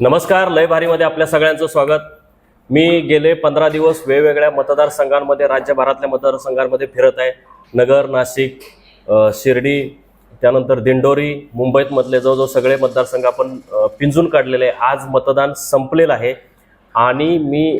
नमस्कार लय भारीमध्ये आपल्या सगळ्यांचं स्वागत. मी गेले पंधरा दिवस वेगवेगळ्या मतदारसंघांमध्ये राज्यभरातल्या मतदारसंघांमध्ये फिरत आहे. नगर नाशिक शिर्डी त्यानंतर दिंडोरी मुंबईत मधले जवळजवळ सगळे मतदारसंघ आपण पिंजून काढलेले आहे. आज मतदान संपलेलं आहे. आणि मी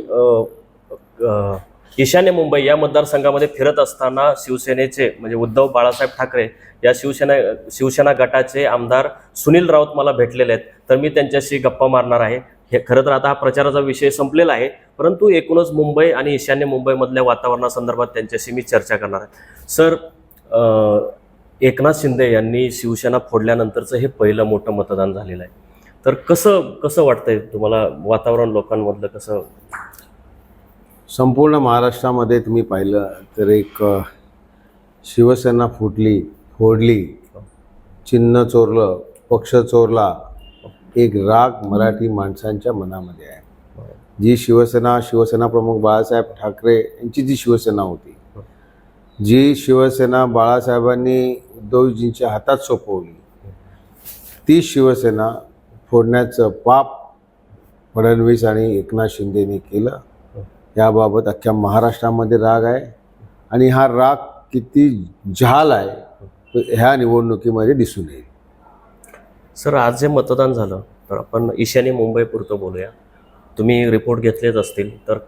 ईशान्य मुंबई या मतदारसंघामध्ये फिरत असताना शिवसेनेचे म्हणजे उद्धव बाळासाहेब ठाकरे या शिवसेना शिवसेना गटाचे आमदार सुनील राऊत मला भेटलेले आहेत. तर मी त्यांच्याशी गप्पा मारणार आहे. हे खरं तर आता हा प्रचाराचा विषय संपलेला आहे. परंतु एकूणच मुंबई आणि ईशान्य मुंबईमधल्या वातावरणासंदर्भात त्यांच्याशी मी चर्चा करणार आहे. सर एकनाथ शिंदे यांनी शिवसेना फोडल्यानंतरचं हे पहिलं मोठं मतदान झालेलं आहे. तर कसं कसं वाटतंय तुम्हाला वातावरण लोकांमधलं कसं? संपूर्ण महाराष्ट्रामध्ये तुम्ही पाहिलं तर एक शिवसेना फुटली फोडली चिन्ह चोरलं पक्ष चोरला एक राग मराठी माणसांच्या मनामध्ये आहे. जी शिवसेना शिवसेना प्रमुख बाळासाहेब ठाकरे यांची जी शिवसेना होती जी शिवसेना बाळासाहेबांनी उद्धवजींच्या हातात सोपवली ती शिवसेना फोडण्याचं पाप फडणवीस आणि एकनाथ शिंदेनी केलं. याबाबत अख्ख्या महाराष्ट्रामध्ये राग आहे आणि हा राग किती झाल आहे तो ह्या निवडणुकीमध्ये दिसून येईल सर आज जे मतदान झालं तर आपण ईशान्य मुंबई पुरतं बोलूया तुम्ही रिपोर्ट घेतलेच असतील तर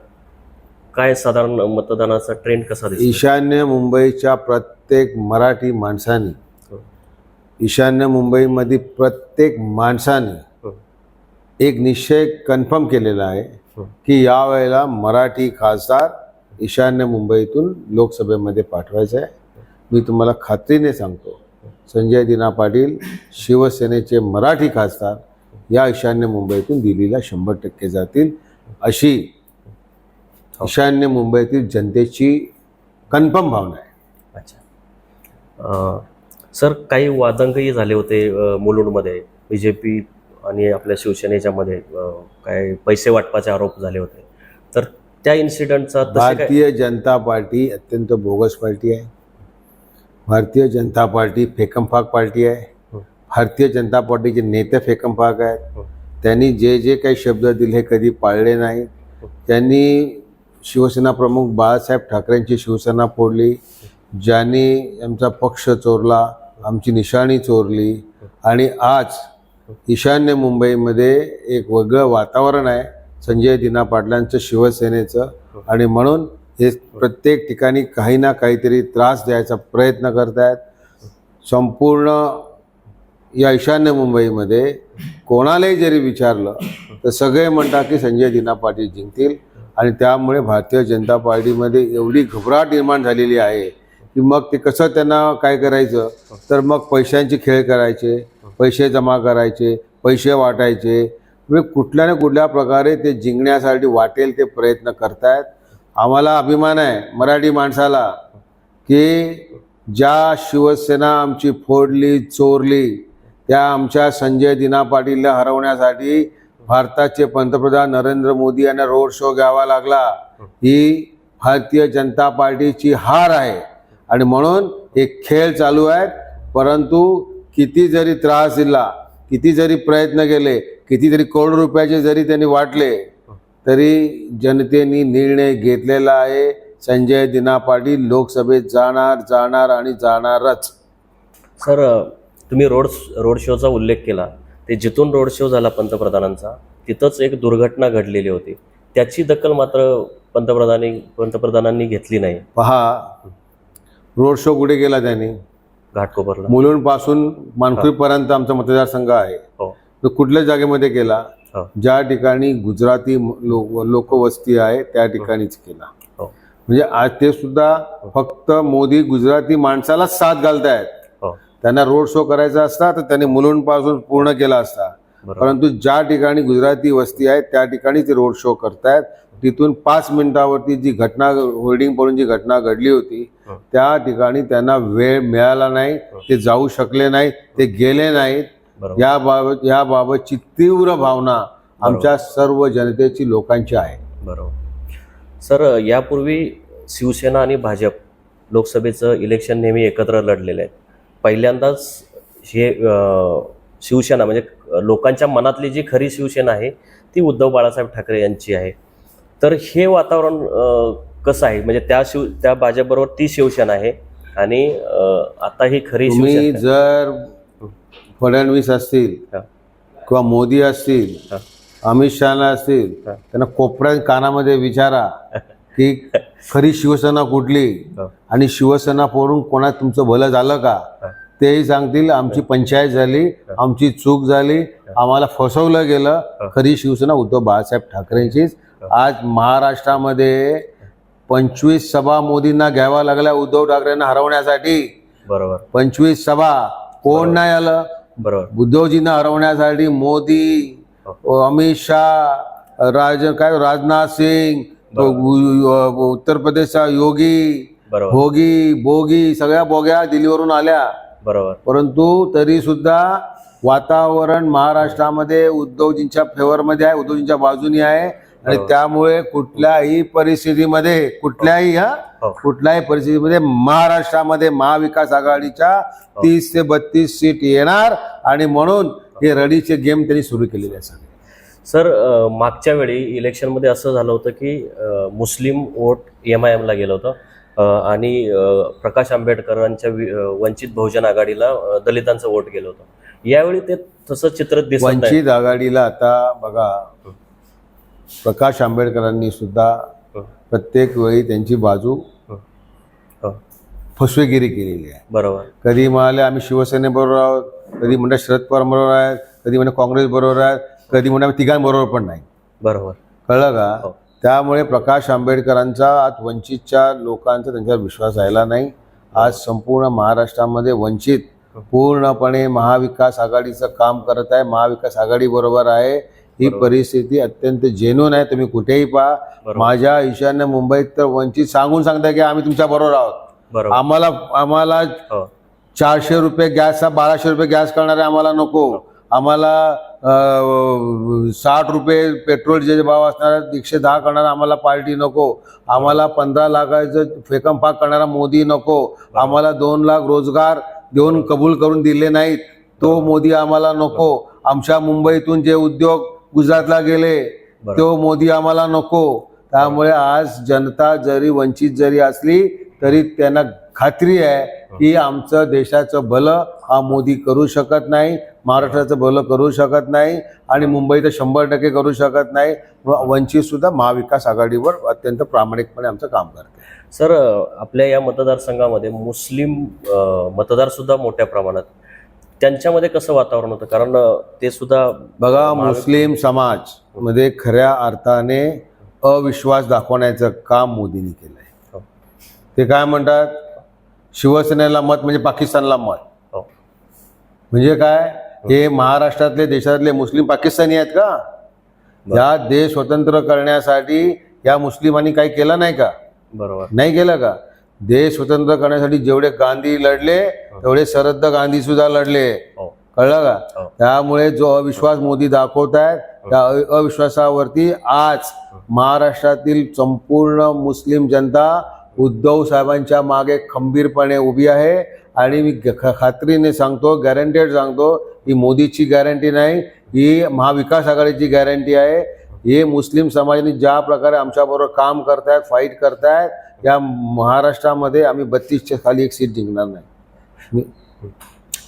काय साधारण मतदानाचा ट्रेंड कसा दिसतो ईशान्य मुंबईच्या प्रत्येक मराठी माणसाने हो. ईशान्य मुंबईमध्ये प्रत्येक माणसाने हो. एक निश्चय कन्फर्म केलेला आहे. की यावेळेला मराठी खासदार ईशान्य मुंबईतून लोकसभेमध्ये पाठवायचं आहे. मी तुम्हाला खात्रीने सांगतो संजय दिना पाटील शिवसेनेचे मराठी खासदार या ईशान्य मुंबईतून दिल्लीला शंभर टक्के जातील अशी ईशान्य मुंबईतील जनतेची कन्फर्म भावना आहे. अच्छा. सर काही वादंगही झाले होते मुलुंडमध्ये. बी जे पी आणि आपल्या शिवसेनेच्यामध्ये काय पैसे वाटपाचे आरोप झाले होते. तर त्या इन्सिडेंटचा भारतीय जनता पार्टी अत्यंत बोगस पार्टी आहे. भारतीय जनता पार्टी फेकमफाक पार्टी आहे. हो. भारतीय जनता पार्टीचे नेते फेकमफाक आहेत. हो. त्यांनी जे जे काही शब्द दिले कधी पाळले नाहीत हो. त्यांनी शिवसेना प्रमुख बाळासाहेब ठाकरेंची शिवसेना फोडली. ज्यांनी आमचा पक्ष चोरला आमची निशाणी चोरली. आणि आज ईशान्य मुंबईमध्ये एक वेगळं वातावरण आहे. संजय दिना पाटलांचं शिवसेनेचं. आणि म्हणून हे प्रत्येक ठिकाणी काही ना काहीतरी त्रास द्यायचा प्रयत्न करत आहेत संपूर्ण या ईशान्य मुंबईमध्ये कोणालाही जरी विचारलं तर सगळे म्हणतात की संजय दिना पाटील जिंकतील. आणि त्यामुळे भारतीय जनता पार्टीमध्ये एवढी घबराट निर्माण झालेली आहे. की मग ते कसं त्यांना काय करायचं? तर मग पैशांचे खेळ करायचे पैसे जमा करायचे पैसे वाटायचे. म्हणजे कुठल्या ना कुठल्या प्रकारे ते जिंकण्यासाठी वाटेल ते प्रयत्न करतायत. आम्हाला अभिमान आहे मराठी माणसाला की ज्या शिवसेना आमची फोडली चोरली त्या आमच्या संजय दिना पाटीलला हरवण्यासाठी भारताचे पंतप्रधान नरेंद्र मोदी यांना रोड शो घ्यावा लागला. ही भारतीय जनता पार्टीची हार आहे. आणि म्हणून एक खेळ चालू आहेत. परंतु किती जरी त्रास दिला किती जरी प्रयत्न केले किती जरी करोड रुपयाचे जरी त्यांनी वाटले तरी जनतेने निर्णय घेतलेला आहे. संजय दिना पाटील लोकसभेत जाणार जाणार आणि जाणारच. सर तुम्ही रोड रोड शोचा उल्लेख केला. ते जिथून रोड शो झाला पंतप्रधानांचा तिथंच एक दुर्घटना घडलेली होती. त्याची दखल मात्र पंतप्रधानी पंतप्रधानांनी घेतली नाही. पहा रोड शो कुठे गेला त्यांनी? घाटकोपरला. मुलुंडपासून मानखुरीपर्यंत आमचा मतदारसंघ आहे. हो. तो कुठल्या जागेमध्ये केला? हो. ज्या ठिकाणी गुजराती लोकवस्ती आहे त्या ठिकाणीच केला. हो. म्हणजे आज ते सुद्धा फक्त मोदी गुजराती माणसालाच साथ घालतायत. हो. त्यांना रोड शो करायचा असता तर त्यांनी मुलुंडपासून पूर्ण केला असता. परंतु ज्या ठिकाणी गुजराती वस्ती आहे त्या ठिकाणी ते रोड शो करतायत. तिथून पाच मिनिटावरती जी घटना होर्डिंग पडून जी घटना घडली होती. त्या ठिकाणी त्यांना वेळ मिळाला नाही ते जाऊ शकले नाही ते गेले नाहीत. याबाबत याबाबतची तीव्र भावना आमच्या सर्व जनतेची लोकांची आहे. बरोबर. सर यापूर्वी शिवसेना आणि भाजप लोकसभेचं इलेक्शन नेहमी एकत्र लढलेले आहेत. पहिल्यांदाच हे शिवसेना म्हणजे लोकांच्या मनातली जी खरी शिवसेना आहे ती उद्धव बाळासाहेब ठाकरे यांची आहे. तर हे वातावरण कसं आहे म्हणजे त्या शिव त्या भाजपबरोबर ती शिवसेना आहे आणि आता ही खरी तुम्ही जर फडणवीस असतील. किंवा मोदी असतील. अमित शहा असतील. त्यांना कोपऱ्यात कानामध्ये विचारा की खरी शिवसेना कुठली. आणि शिवसेना फोडून कोणात तुमचं भलं झालं का. तेही सांगतील आमची पंचायत झाली आमची चूक झाली आम्हाला फसवलं गेलं खरी शिवसेना उद्धव बाळासाहेब ठाकरेंचीच. आज महाराष्ट्रामध्ये पंचवीस सभा मोदींना घ्यावा लागल्या उद्धव ठाकरेंना हरवण्यासाठी. बरोबर. पंचवीस सभा कोण नाही आलं? बरोबर. उद्धवजींना हरवण्यासाठी मोदी अमित शाह राज काय राजनाथ सिंग उत्तर प्रदेशचा योगी भोगी बोगी सगळ्या बोग्या दिल्लीवरून आल्या. बरोबर. परंतु तरी सुद्धा वातावरण महाराष्ट्रामध्ये उद्धवजींच्या फेवरमध्ये आहे उद्धवजींच्या बाजूनी आहे. आणि त्यामुळे कुठल्याही परिस्थितीमध्ये कुठल्याही हा हो. कुठल्याही परिस्थितीमध्ये महाराष्ट्रामध्ये महाविकास आघाडीच्या तीस ते बत्तीस सीट येणार. आणि म्हणून हे रडीचे गेम त्यांनी सुरू केलेले असतात सर मागच्या वेळी इलेक्शनमध्ये असं झालं होतं की मुस्लिम वोट एम आय एमला गेलं होतं. आणि प्रकाश आंबेडकरांच्या वंचित बहुजन आघाडीला दलितांचं वोट गेलं होतं. यावेळी ते तसं चित्र दिसत वंचित आघाडीला आता बघा प्रकाश आंबेडकरांनी सुद्धा प्रत्येक वेळी त्यांची बाजू हो, फसवेगिरी केलेली आहे. बरोबर. कधी म्हणाले आम्ही शिवसेनेबरोबर आहोत कधी म्हणतात शरद पवार बरोबर आहेत कधी म्हणजे काँग्रेस बरोबर आहेत कधी आम्ही तिघांबरोबर पण नाही. बरोबर. कळलं हो. का त्यामुळे प्रकाश आंबेडकरांचा आज वंचितच्या लोकांचा त्यांच्यावर विश्वास राहिला नाही. आज संपूर्ण महाराष्ट्रामध्ये वंचित पूर्णपणे महाविकास आघाडीचं काम करत आहे. महाविकास आघाडी बरोबर आहे. ही. परिस्थिती अत्यंत जेन्युन आहे. तुम्ही कुठेही पहा. माझ्या ईशान्य मुंबईत तर वंचित सांगून सांगताय की आम्ही तुमच्या बरोबर आहोत. आम्हाला आम्हाला हो. चारशे रुपये गॅसचा बाराशे रुपये गॅस करणारे आम्हाला नको. आम्हाला साठ रुपये पेट्रोल जे भाव असणार एकशे दहा करणारा आम्हाला पार्टी नको. आम्हाला पंधरा लाखाचं फेकम फाक करणारा मोदी नको. आम्हाला दोन लाख रोजगार देऊन कबूल करून दिले नाहीत. तो मोदी आम्हाला नको. आमच्या मुंबईतून जे उद्योग गुजरातला गेले. तो मोदी आम्हाला नको. त्यामुळे आज जनता जरी वंचित जरी असली तरी त्यांना खात्री आहे की आमचं देशाचं भलं हा मोदी करू शकत नाही महाराष्ट्राचं भलं करू शकत नाही आणि मुंबई तर शंभर टक्के करू शकत नाही. वंचित सुद्धा महाविकास आघाडीवर अत्यंत प्रामाणिकपणे आमचं काम करते. सर आपल्या या मतदारसंघामध्ये मुस्लिम अ, मतदार सुद्धा मोठ्या प्रमाणात. त्यांच्यामध्ये कसं वातावरण होतं? कारण ते सुद्धा बघा मुस्लिम समाजमध्ये खऱ्या अर्थाने अविश्वास दाखवण्याचं काम मोदींनी केलंय. हो. ते काय म्हणतात? शिवसेनेला मत म्हणजे पाकिस्तानला मत. हो. म्हणजे काय? हे महाराष्ट्रातले देशातले मुस्लिम पाकिस्तानी आहेत का? या देश स्वतंत्र करण्यासाठी या मुस्लिमांनी काही केलं नाही का? बरोबर. नाही केलं का? देश स्वतंत्र करण्यासाठी जेवढे गांधी लढले तेवढे शरद गांधी सुद्धा लढले. हो. कळलं का? हो. त्यामुळे जो अविश्वास मोदी दाखवत आहेत त्या अविश्वासावरती आज महाराष्ट्रातील संपूर्ण मुस्लिम जनता उद्धव साहेबांच्या मागे खंबीरपणे उभी आहे. आणि मी ख- खात्रीने सांगतो गॅरंटेड सांगतो ही मोदीची गॅरंटी नाही ही महाविकास आघाडीची गॅरंटी आहे. हे मुस्लिम समाजाने ज्या प्रकारे आमच्याबरोबर काम करतायत फाईट करतायत या महाराष्ट्रामध्ये आम्ही बत्तीसच्या खाली एक सीट जिंकणार नाही.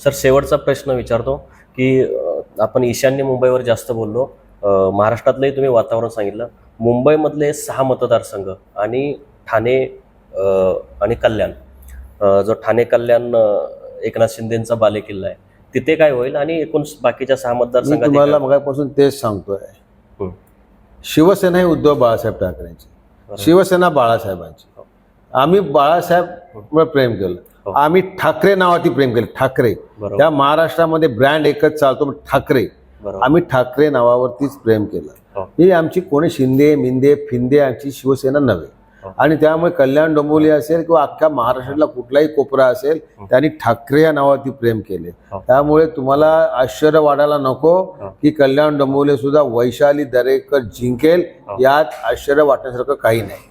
सर शेवटचा प्रश्न विचारतो की आपण ईशान्य मुंबईवर जास्त बोललो महाराष्ट्रातलंही तुम्ही वातावरण सांगितलं. मुंबईमधले सहा मतदारसंघ आणि ठाणे आणि कल्याण. जो ठाणे कल्याण एकनाथ शिंदेचा बालेकिल्ला आहे तिथे काय होईल? आणि एकूण बाकीच्या सहा मतदारसंघात तुम्हाला मगापासून तेच सांगतोय. हं. शिवसेना ही उद्धव बाळासाहेब ठाकरेंची. शिवसेना बाळासाहेबांची. आम्ही बाळासाहेब प्रेम केलं. हो. आम्ही ठाकरे नावाची प्रेम केलं. ठाकरे. त्या महाराष्ट्रामध्ये ब्रँड एकच चालतो ठाकरे. आम्ही ठाकरे नावावरतीच प्रेम केलं. हो. ही आमची कोणी शिंदे मिंदे फिंदे आमची शिवसेना नव्हे. हो. आणि त्यामुळे कल्याण डोंबिवली असेल किंवा अख्ख्या महाराष्ट्रातला कुठलाही कोपरा असेल त्यांनी ठाकरे या नावावरती प्रेम केले हो. त्यामुळे तुम्हाला आश्चर्य वाटायला नको हो. की कल्याण डोंबिवली सुद्धा वैशाली दरेकर जिंकेल हो. यात आश्चर्य वाटण्यासारखं काही नाही